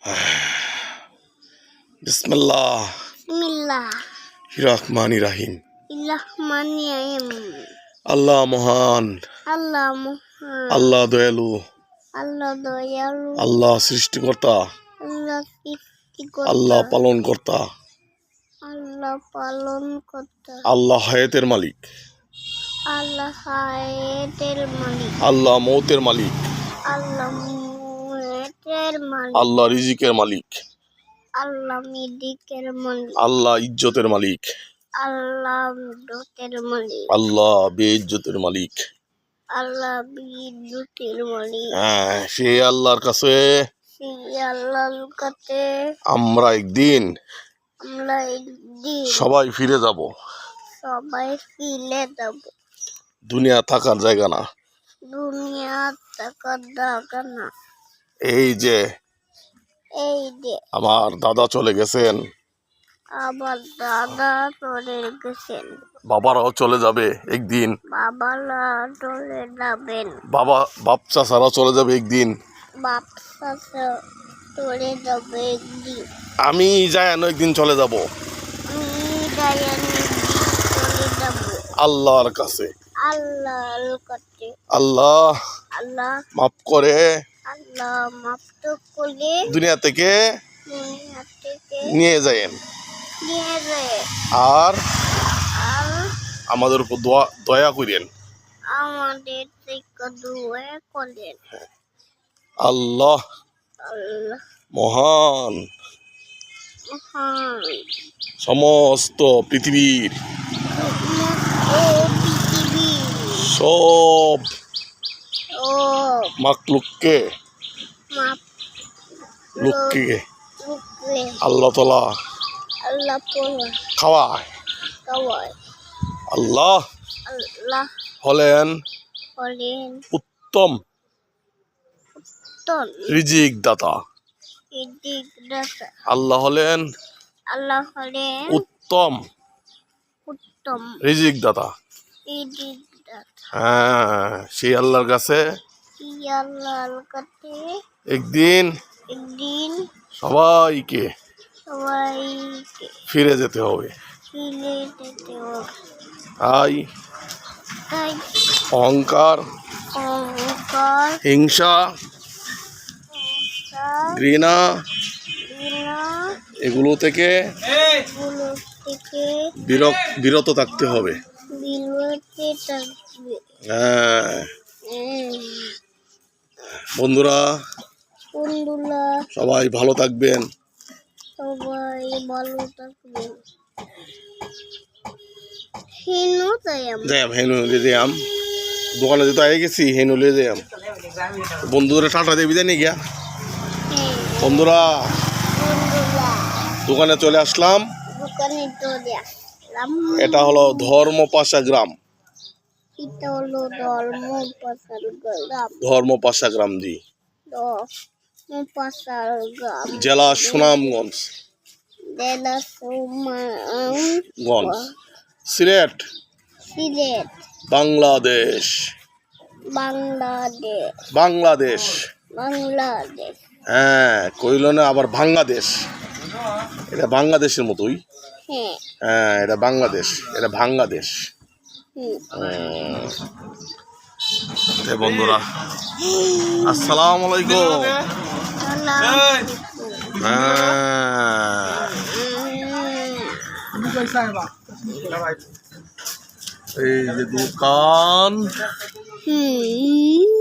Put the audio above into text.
বিসমিল্লাহ। বিসমিল্লাহ। রহমান রাহিম আল্লাহ মহান। আল্লাহ মহান। আল্লাহ দয়ালু। আল্লাহ দয়ালু। আল্লাহ সৃষ্টিকর্তা। আল্লাহ পালন কর্তা আল্লাহ পালন কর্তা আল্লাহ হায়াতের মালিক। আল্লাহ হায়াতের মালিক। আল্লাহ মৌতের মালিক। আল্লাহ আল্লাহ রিজিকের মালিক। আল্লাহ মালিক। আল্লাহ ইজ্জতের মালিক। আল্লাহ দোতের মালিক। আল্লাহ বেইজ্জতের মালিক। আল্লাহ বিদ্যুতের মালিক। হ্যাঁ সেই আল্লাহর কাছে। সেই আল্লাহর কাছে। আমরা একদিন আমরা একদিন সবাই ফিরে যাব। সবাই ফিরে যাব। দুনিয়া থাকার জায়গা না। দুনিয়া টাকা দাগা না। এই যে এই যে আমার দাদা চলে গেছেন। আবার দাদা চলে গেছেন। বাবারাও চলে যাবে একদিন। বাবারা চলে যাবেন। বাবা বাপ চাচারাও চলে যাবে একদিন। বাপ চাচা চলে যাবে একদিন। আমি যাই একদিন চলে যাব। আমি ডায়ানি চলে যাব। আল্লাহর কাছে। আল্লাহর কাছে। আল্লাহ আল্লাহ মাফ করে। আল্লাহ মাফ তো করে দুনিয়া থেকে দুনিয়া থেকে নিয়ে যায়েন। নিয়ে যায় আর আমাদের উপর দোয়া দয়া করেন আমাদের থেকে দূরে করেন। আল্লাহ আল্লাহ। মহান। মহান। সমস্ত পৃথিবীর সব মাকলুককে মাপ আল্লাহ তালা খাওয়ায়। আল্লাহ আল্লাহ হলেন হলেন উত্তম রিজিক দাতা আল্লাহ হলেন আল্লাহ হলেন উত্তম উত্তম রিজিক দাতা হ্যাঁ সেই আল্লাহর কাছে আল্লাহর কাছে একদিন একদিন সবাইকে সবাইকে ফিরে যেতে হবে। ফিরে যেতে হবে। তাই তাই অহংকার অহংকার হিংসা ঘৃণা ঘৃণা এগুলো থেকে বিরক বিরত থাকতে হবে। হ্যাঁ। বন্ধুরা বন্ধুরা সবাই ভালো থাকবেন। সবাই ভালো থাকবেন। হেনু আমরা হেনু দোকানে যেতে আই গেছি হেনু লিয়ে বন্ধুরা টাটা দেবি জানি গিয়া। হ্যাঁ, বন্ধুরা দোকানে চলে আসলাম। এটা হলো ধর্মপাশা গ্রাম। ধর্ম পাশার গ্রাম। ধর্মপাশা গ্রাম জি। ধর্ম পাশার গ্রাম জেলা সুনামগঞ্জ জেলা গঞ্জ সিলেট সিলেট বাংলাদেশ বাংলাদেশ বাংলাদেশ বাংলাদেশ হ্যাঁ কইল না আবার বাংলাদেশ। এটা বাংলাদেশের মতোই। হ্যাঁ। হ্যাঁ এটা বাংলাদেশ এটা বাংলাদেশ। বন্ধুরা আসসালামু আলাইকুম। এই যে দোকান হুম